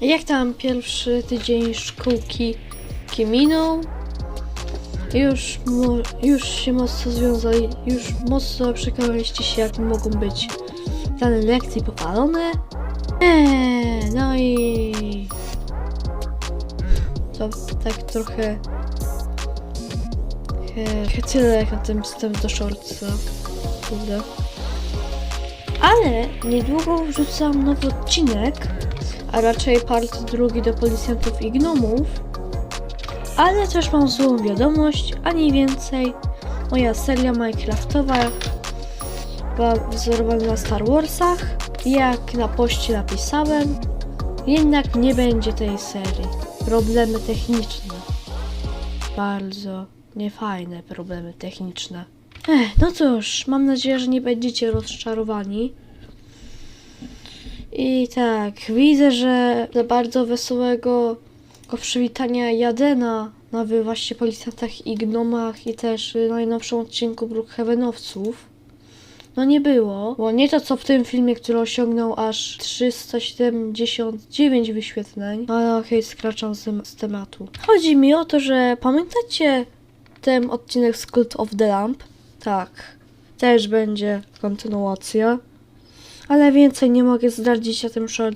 Jak tam pierwszy tydzień szkółki minął? Już, już się mocno związali, już mocno przekonaliście się, jak mogą być dane lekcje powalone? Eee, no i... To tak trochę... E, tyle jak na tym wstęp do shortsa. Kurde. Ale niedługo wrzucam nowy odcinek, a raczej part drugi do policjantów i gnomów. Ale też mam złą wiadomość, ani więcej. Moja seria Minecraftowa była wzorowana na Star Warsach. Jak na poście napisałem, jednak nie będzie tej serii. Problemy techniczne. Bardzo niefajne problemy techniczne. Ech, no cóż, mam nadzieję, że nie będziecie rozczarowani. I tak, widzę, że za bardzo wesołego go przywitania Jadena na właśnie policjantach i gnomach i też y, najnowszym odcinku Brookhavenowców. No nie było, bo nie to co w tym filmie, który osiągnął aż 379 wyświetleń, ale okej, skraczam z, z tematu. Chodzi mi o to, że pamiętacie ten odcinek z Cult of the Lamp? Tak, też będzie kontynuacja. Ale więcej nie mogę zdradzić o tym short